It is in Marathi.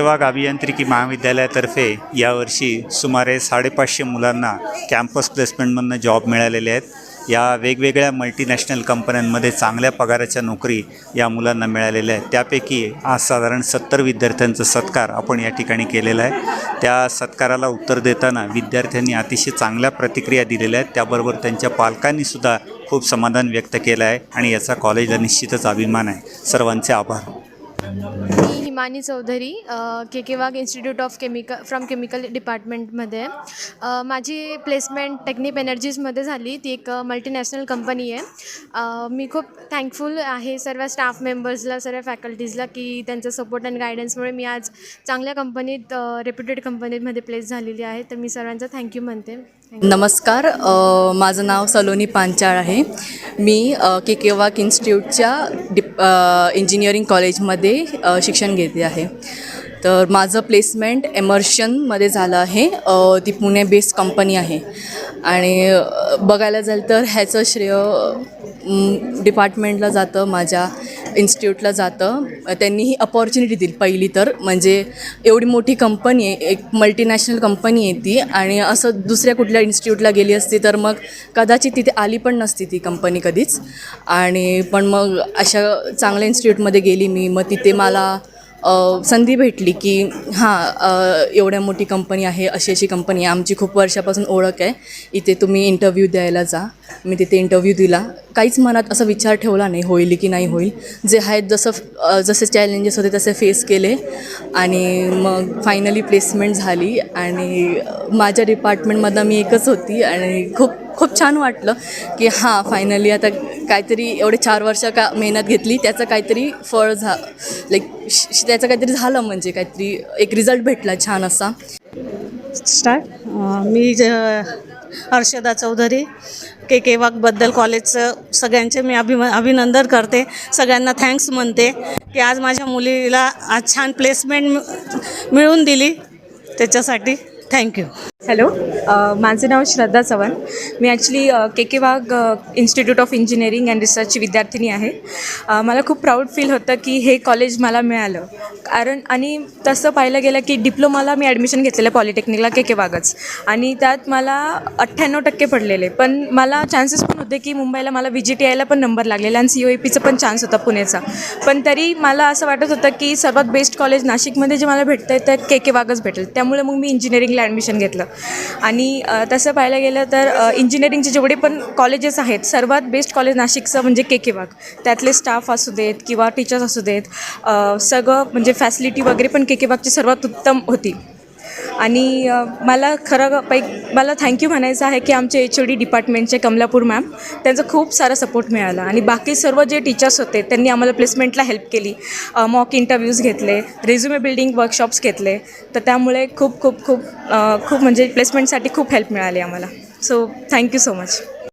के अभियांत्रिकी महाविद्यालयातर्फे यावर्षी सुमारे साडेपाचशे मुलांना कॅम्पस प्लेसमेंटमधनं जॉब मिळालेले आहेत. या वेगवेगळ्या मल्टीनॅशनल कंपन्यांमध्ये चांगल्या पगाराच्या नोकरी या मुलांना मिळालेल्या आहेत. त्यापैकी आज साधारण सत्तर विद्यार्थ्यांचा सत्कार आपण या ठिकाणी केलेला आहे. त्या सत्काराला उत्तर देताना विद्यार्थ्यांनी अतिशय चांगल्या प्रतिक्रिया दिलेल्या आहेत. त्याबरोबर त्यांच्या पालकांनीसुद्धा खूप समाधान व्यक्त केलं आहे आणि याचा कॉलेजला निश्चितच अभिमान आहे. सर्वांचे आभार. Himani Chaudhari K K Wagh institute of chemical from chemical डिपार्टमेंटमध्ये माझी प्लेसमेंट टेक्निप एनर्जीजमध्ये झाली. ती एक मल्टीनॅशनल कंपनी आहे. मी खूप थँकफुल आहे सर्व स्टाफ मेंबर्सला सर्व फॅकल्टीजला की त्यांचा सपोर्ट अँड गायडन्समुळे मी आज चांगल्या कंपनीत रेप्युटेड कंपनीमध्ये प्लेस झालेली आहे. तर मी सर्वांचा थँक्यू म्हणते. नमस्कार. माझं नाव सलोनी पांचाळ आहे. मी के के वाक इन्स्टिट्यूटच्या डिप इंजिनिअरिंग कॉलेजमध्ये शिक्षण घेते आहे. तर माझं प्लेसमेंट एमर्शनमध्ये झालं आहे. ती पुणे बेस्ड कंपनी आहे. आणि बघायला झालं तर ह्याचं श्रेय डिपार्टमेंटला जातं माझ्या. इन्स्टिट्यूटला जातं. त्यांनी ही अपॉर्च्युनिटी दिली. पहिली तर म्हणजे एवढी मोठी कंपनी आहे एक मल्टीनॅशनल कंपनी आहे ती आणि असं दुसऱ्या कुठल्या इन्स्टिट्यूटला गेली असती तर मग कदाचित तिथे आली पण नसती ती कंपनी कधीच. आणि पण मग अशा चांगल्या इन्स्टिट्यूटमध्ये गेली मी. मग तिथे मला संधी भेटली की हां एवढ्या मोठी कंपनी आहे अशी अशी कंपनी आहे आमची खूप वर्षापासून ओळख आहे. इथे तुम्ही इंटरव्ह्यू द्यायला जा. मी तिथे इंटरव्ह्यू दिला. काहीच मनात असा विचार ठेवला नाही होईल की नाही होईल. जे आहेत जसं जसे चॅलेंजेस होते तसे फेस केले. आणि मग फायनली प्लेसमेंट झाली. आणि माझ्या डिपार्टमेंटमधनं मी एकच होती. आणि खूप खूप छान वाटलं की हां फायनली आता काहीतरी एवढे चार वर्ष का मेहनत घेतली त्याचं काहीतरी फळ झा लाईक त्याचं काहीतरी झालं म्हणजे काहीतरी एक रिझल्ट भेटला छान असा. स्टार्ट मी ज हर्षदा चौधरी के के वाघबद्दल कॉलेजचं सगळ्यांचे मी अभिम अभिनंदन करते. सगळ्यांना थँक्स म्हणते की आज माझ्या मुलीला आज छान प्लेसमेंट मिळवून दिली. त्याच्यासाठी थँक्यू हॅलो माझं नाव श्रद्धा चव्हाण. मी actually K K Wagh institute of engineering and रिसर्चची विद्यार्थिनी आहे. मला खूप प्राऊड फील होतं की हे कॉलेज मला मिळालं. कारण आणि तसं पाहिलं गेलं की डिप्लोमाला मी ॲडमिशन घेतलेलं पॉलिटेक्निकला के के वाघच. आणि त्यात मला अठ्ठ्याण्णव टक्के पडलेले. पण मला चान्सेस पण होते की मुंबईला मला व्ही जी टी आयला पण नंबर लागलेला आणि सी ओ ई पीचा पण चान्स होता पुण्याचा पण तरी मला असं वाटत होतं की सर्वात बेस्ट कॉलेज नाशिकमध्ये जे मला भेटतं आहे तर के के वाघच भेटेल. त्यामुळे मग मी इंजिनिअरिंगला ॲडमिशन घेतलं. आणि तसं पाहायला गेलं तर इंजिनिअरिंगचे जेवढे पण कॉलेजेस आहेत सर्वात बेस्ट कॉलेज नाशिकचं म्हणजे के के वाघ त्यातले स्टाफ असू देत किंवा टीचर्स असू देत सगळं म्हणजे फॅसिलिटी वगैरे पण के के वाघची सर्वात उत्तम होती. आणि मला खरं पै मला थँक्यू म्हणायचं आहे की आमचे एच ओ डी डिपार्टमेंटचे कमलापूर मॅम त्यांचा खूप सारा सपोर्ट मिळाला. आणि बाकी सर्व जे टीचर्स होते त्यांनी आम्हाला प्लेसमेंटला हेल्प केली. मॉक इंटरव्ह्यूज घेतले रेझ्युमे बिल्डिंग वर्कशॉप्स घेतले. तर त्यामुळे खूप खूप खूप खूप म्हणजे प्लेसमेंटसाठी खूप हेल्प मिळाली आम्हाला. So thank you so much